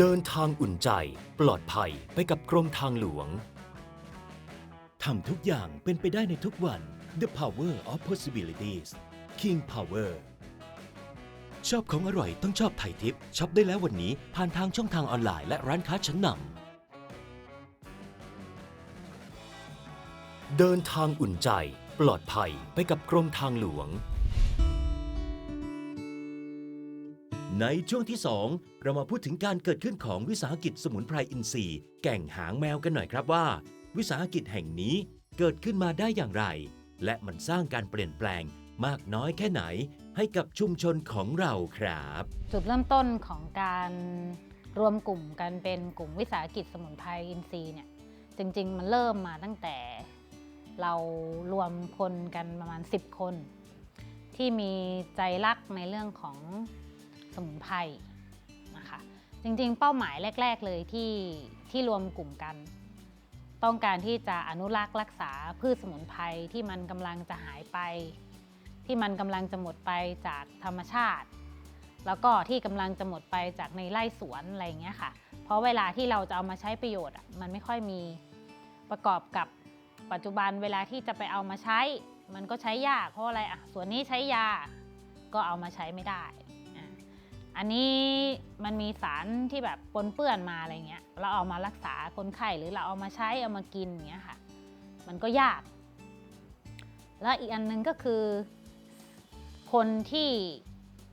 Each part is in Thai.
เดินทางอุ่นใจ ปลอดภัยไปกับกรมทางหลวง ทำทุกอย่างเป็นไปได้ในทุกวัน The Power of Possibilities King Power ชอบของอร่อยต้องชอบไทยทิปช็อปได้แล้ววันนี้ผ่านทางช่องทางออนไลน์และร้านค้าชั้นนำเดินทางอุ่นใจ ปลอดภัยไปกับกรมทางหลวง ในช่วงที่ 2 เรามาพูดถึงการเกิดขึ้นของวิสาหกิจสมุนไพรอินทรีย์ แก่งหางแมวกันหน่อยครับว่า วิสาหกิจแห่งนี้เกิดขึ้นมาได้อย่างไร และมันสร้างการเปลี่ยนแปลงมากน้อยแค่ไหน ให้กับชุมชนของเราครับ จุดเริ่มต้นของการรวมกลุ่มกันเป็นกลุ่มวิสาหกิจสมุนไพรอินทรีย์เนี่ยจริง ๆ มันเริ่มมาตั้งแต่ เรารวมคนกันประมาณ 10 คน ที่มีใจรักในเรื่องของ สมุนไพรนะคะจริงๆ เป้าหมายแรก ๆ เลยที่ที่รวมกลุ่มกัน ต้องการที่จะอนุรักษ์รักษาพืชสมุนไพรที่มันกำลังจะหายไป ที่มันกำลังจะหมดไปจากธรรมชาติ แล้วก็ที่กำลังจะหมดไปจากในไร่สวนอะไรอย่างเงี้ยค่ะ เพราะเวลาที่เราจะเอามาใช้ประโยชน์อะมันไม่ค่อยมีประกอบกับปัจจุบันเวลาที่จะไปเอามาใช้ มันก็ใช้ยากเพราะอะไรอะส่วนนี้ใช้ยาก็เอามาใช้ไม่ได้ อันนี้มันมีสารที่แบบปนเปื้อนมาอะไรเงี้ย เราเอามารักษาคนไข้หรือเราเอามาใช้เอามากินอย่างเงี้ยค่ะ มันก็ยาก แล้วอีกอันหนึงก็คือ คนที่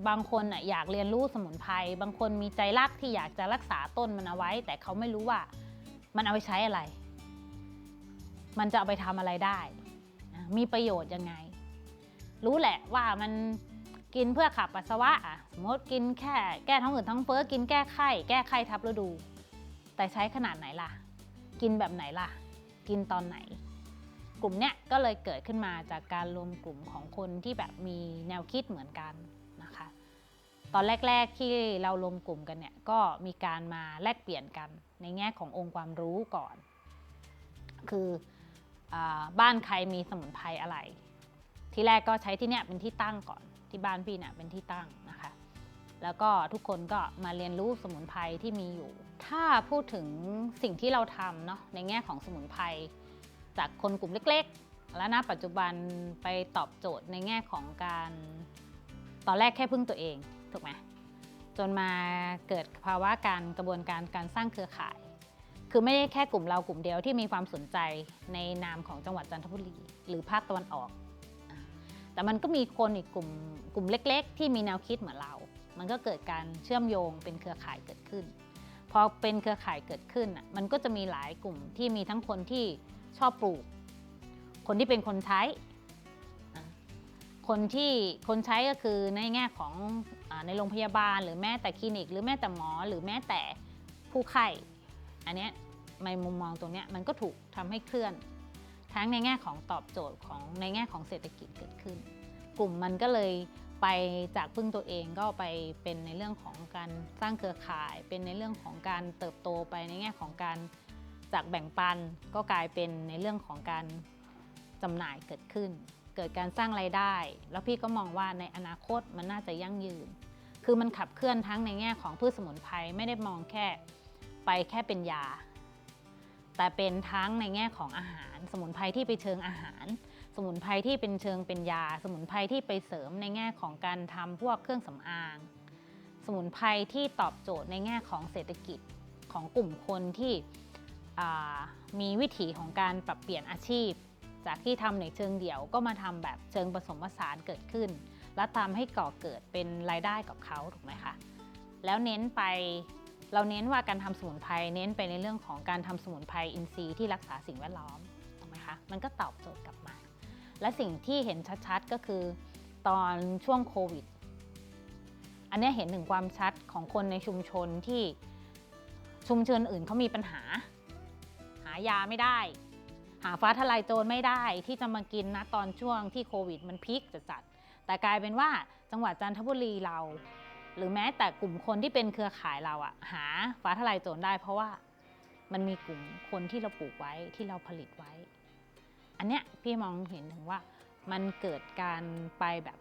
บางคนน่ะอยากเรียนรู้สมุนไพร บางคนมีใจรักที่อยากจะรักษาต้นมันเอาไว้ แต่เขาไม่รู้ว่ามันเอาไปใช้อะไร มันจะเอาไปทำอะไรได้อะมีประโยชน์ยังไง รู้แหละว่ามัน กินเพื่อขับปัสสาวะอะสมมติกินแค่แก้ท้องอืดท้องเฟ้อกินแก้ไข้แก้ไข้ทับฤดู แต่ใช้ขนาดไหนล่ะ กินแบบไหนล่ะ กินตอนไหน กลุ่มเนี้ยก็เลยเกิดขึ้นมาจากการรวมกลุ่มของคนที่แบบมีแนวคิดเหมือนกันนะคะ ตอนแรก ๆที่เรารวมกลุ่มกันเนี่ยก็มีการมาแลกเปลี่ยนกันในแง่ขององค์ความรู้ก่อน คืออบ้านใครมีสมุนไพรอะไร ที่แรกก็ใช้ที่เนี่ยเป็นที่ตั้งก่อนที่บ้านพี่เนี่ยเป็นที่ตั้งนะคะ แล้วก็ทุกคนก็มาเรียนรู้สมุนไพรที่มีอยู่ ถ้าพูดถึงสิ่งที่เราทำเนาะในแง่ของสมุนไพรจากคนกลุ่มเล็กๆ แล้วณปัจจุบันไปตอบโจทย์ในแง่ของการตอนแรกแค่พึ่งตัวเองถูกไหมจนมาเกิดภาวะการกระบวนการการสร้างเครือข่าย คือไม่ได้แค่กลุ่มเรากลุ่มเดียวที่มีความสนใจในนามของจังหวัดจันทบุรี หรือภาคตะวันออก แต่มันก็มีคนอีกกลุ่มกลุ่มเล็ก ๆ ที่มีแนวคิดเหมือนเรา มันก็เกิดการเชื่อมโยงเป็นเครือข่ายเกิดขึ้น พอเป็นเครือข่ายเกิดขึ้นอะมันก็จะมีหลายกลุ่มที่มีทั้งคนที่ชอบปลูก คนที่เป็นคนใช้ คนที่คนใช้ก็คือในแง่ของอในโรงพยาบาล หรือแม้แต่คลินิก หรือแม้แต่หมอ หรือแม้แต่ผู้ไข้ อันเนี้ยในมุมมองตรงเนี้ยมันก็ถูกทำให้เคลื่อน ทั้งในแง่ของตอบโจทย์ของในแง่ของเศรษฐกิจเกิดขึ้น กลุ่มมันก็เลยไปจากพึ่งตัวเองก็ไปเป็นในเรื่องของการสร้างเครือข่าย เป็นในเรื่องของการเติบโตไปในแง่ของการจากแบ่งปันก็กลายเป็นในเรื่องของการจำหน่ายเกิดขึ้น เกิดการสร้างไรายได้ แล้วพี่ก็มองว่าในอนาคตมันน่าจะยั่งยืน คือมันขับเคลื่อนทั้งในแง่ของพืชสมุนไพรไม่ได้มองแค่ ไปแค่เป็นยา แต่เป็นทั้งในแง่ของอาหาร สมุนไพรที่ไปเชิงอาหาร สมุนไพรที่เป็นเชิงเป็นยา สมุนไพรที่ไปเสริมในแง่ของการทำพวกเครื่องสำอาง สมุนไพรที่ตอบโจทย์ในแง่ของเศรษฐกิจของกลุ่มคนที่มีวิถีของการปรับเปลี่ยนอาชีพ จากที่ทำในเชิงเดี่ยวก็มาทำแบบเชิงผสมผสานเกิดขึ้น และทำให้ก่อเกิดเป็นรายได้กับเขาถูกไหมคะแล้วเน้นไป เราเน้นว่าการทำสมุนไพรเน้นไปในเรื่องของการทำสมุนไพรอินทรีย์ที่รักษาสิ่งแวดล้อมถูกไหมคะมันก็ตอบโจทย์กลับมา และสิ่งที่เห็นชัดๆก็คือตอนช่วงโควิด อันนี้เห็นถึงความชัดของคนในชุมชนที่ชุมชนอื่นเขามีปัญหา หายาไม่ได้ หาฟ้าทลายโจรไม่ได้ที่จะมากินนะตอนช่วงที่โควิด มันพีคจัดๆแต่กลายเป็นว่าจังหวัดจันทบุรีเรา หรือแม้แต่กลุ่มคนที่เป็นเครือข่ายเราอะหาฟ้าทลายโจรได้ เพราะว่ามันมีกลุ่มคนที่เราปลูกไว้ที่เราผลิตไว้ อันเนี้ยพี่มองเห็นถึงว่ามันเกิดการไปแบบ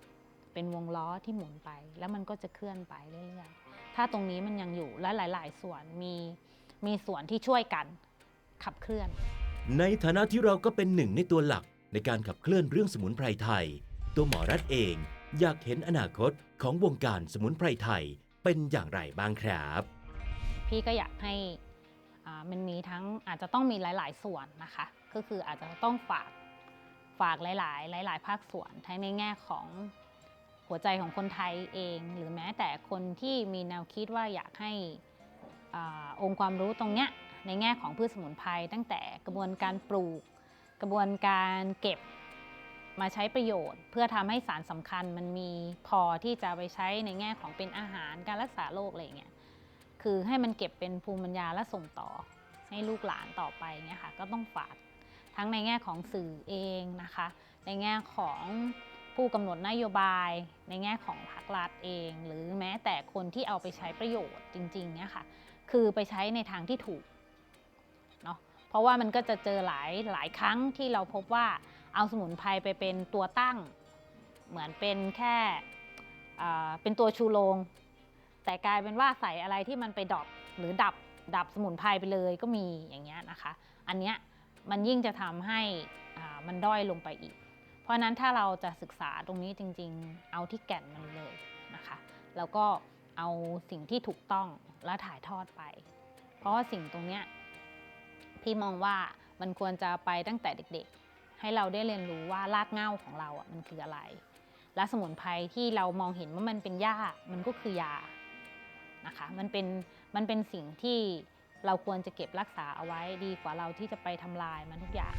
เป็นวงล้อที่หมุนไป แล้วมันก็จะเคลื่อนไปเรื่อยๆ ถ้าตรงนี้มันยังอยู่และหลาย ๆ ส่วนมีมีส่วนที่ช่วยกันขับเคลื่อน ในฐานะที่เราก็เป็นหนึ่งในตัวหลักในการขับเคลื่อนเรื่องสมุนไพรไทย ตัวหมอรัฐเอง อยากเห็นอนาคตของวงการสมุนไพรไทยเป็นอย่างไรบ้างครับ พี่ก็อยากให้อ่ามันมีทั้งอาจจะต้องมีหลาย ๆ ส่วนนะคะ ก็คืออาจจะต้องฝากฝากหลาย ๆ หลาย ๆ ภาคส่วนทั้งในแง่ของหัวใจของคนไทยเอง หรือแม้แต่คนที่มีแนวคิดว่าอยากให้อาองค์ความรู้ตรงเนี้ยในแง่ของพืชสมุนไพรตั้งแต่กระบวนการปลูก กระบวนการเก็บ มาใช้ประโยชน์ เพื่อทำให้สารสำคัญมันมีพอที่จะไปใช้ในแง่ของเป็นอาหารการรักษาโรคอะไรเงี้ยคือให้มันเก็บเป็นภูมิปัญญาและส่งต่อ ให้ลูกหลานต่อไปเงี้ยค่ะก็ต้องฝากทั้งในแง่ของสื่อเองนะคะ ในแง่ของผู้กำหนดนโยบาย ในแง่ของภาครัฐเอง หรือแม้แต่คนที่เอาไปใช้ประโยชน์จริงๆเนี่ยค่ะคือไปใช้ในทางที่ถูกเนาะเพราะว่ามันก็จะเจอหลายหลายครั้งที่เราพบว่า เอาสมุนไพรไปเป็นตัวตั้ง เหมือนเป็นแค่เป็นตัวชูโรงแต่กลายเป็นว่าใส่อะไรที่มันไปดอปหรือดับดับสมุนไพรไปเลยก็มีอย่างเงี้ยนะคะ อันเนี้ยมันยิ่งจะทำให้มันด้อยลงไปอีก เพราะนั้นถ้าเราจะศึกษาตรงนี้จริง ๆ เอาที่แก่นมันเลยนะคะ แล้วก็เอาสิ่งที่ถูกต้องและถ่ายทอดไป เพราะว่าสิ่งตรงเนี้ยพี่มองว่ามันควรจะไปตั้งแต่เด็ก ให้เราได้เรียนรู้ว่ารากเหง้าของเราอะมันคืออะไร และสมุนไพรที่เรามองเห็นว่ามันเป็นหญ้ามันก็คือยานะคะมันเป็นมันเป็นสิ่งที่เราควรจะเก็บรักษาเอาไว้ดีกว่าเราที่จะไปทำลายมันทุกอย่าง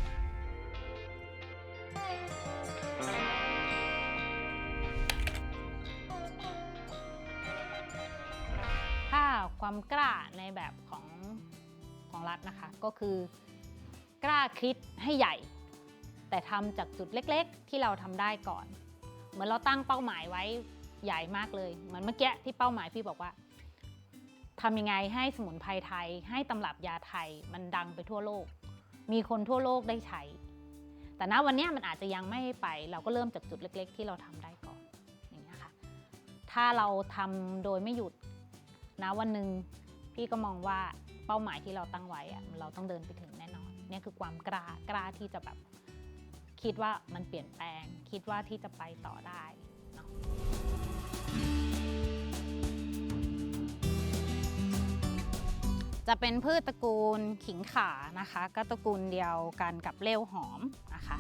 ถ้าความกล้าในแบบของของรัฐนะคะ ก็คือกล้าคิดให้ใหญ่ แต่ทำจากจุดเล็กๆ ที่เราทำได้ก่อน เหมือนเราตั้งเป้าหมายไว้ใหญ่มากเลยเหมือนเมื่อกี้ที่เป้าหมายพี่บอกว่าทำยังไงให้สมุนไพรไทย ให้ตำรับยาไทยมันดังไปทั่วโลก มีคนทั่วโลกได้ใช้ แต่ณวันนี้มันอาจจะยังไม่ไป เราก็เริ่มจากจุดเล็ก ๆ ที่เราทำได้ก่อนอย่างนี้ค่ะถ้าเราทำโดยไม่หยุดนะวันหนึ่งพี่ก็มองว่าเป้าหมายที่เราตั้งไว้อะเราต้องเดินไปถึงแน่นอนเนี่ยคือความกล้ากล้าที่จะแบบ คิดว่ามันเปลี่ยนแปลง คิดว่าที่จะไปต่อได้เนาะจะเป็นพืชตระกูลขิงข่านะคะ ก็ตระกูลเดียวกันกับเลี้ยวหอมนะคะ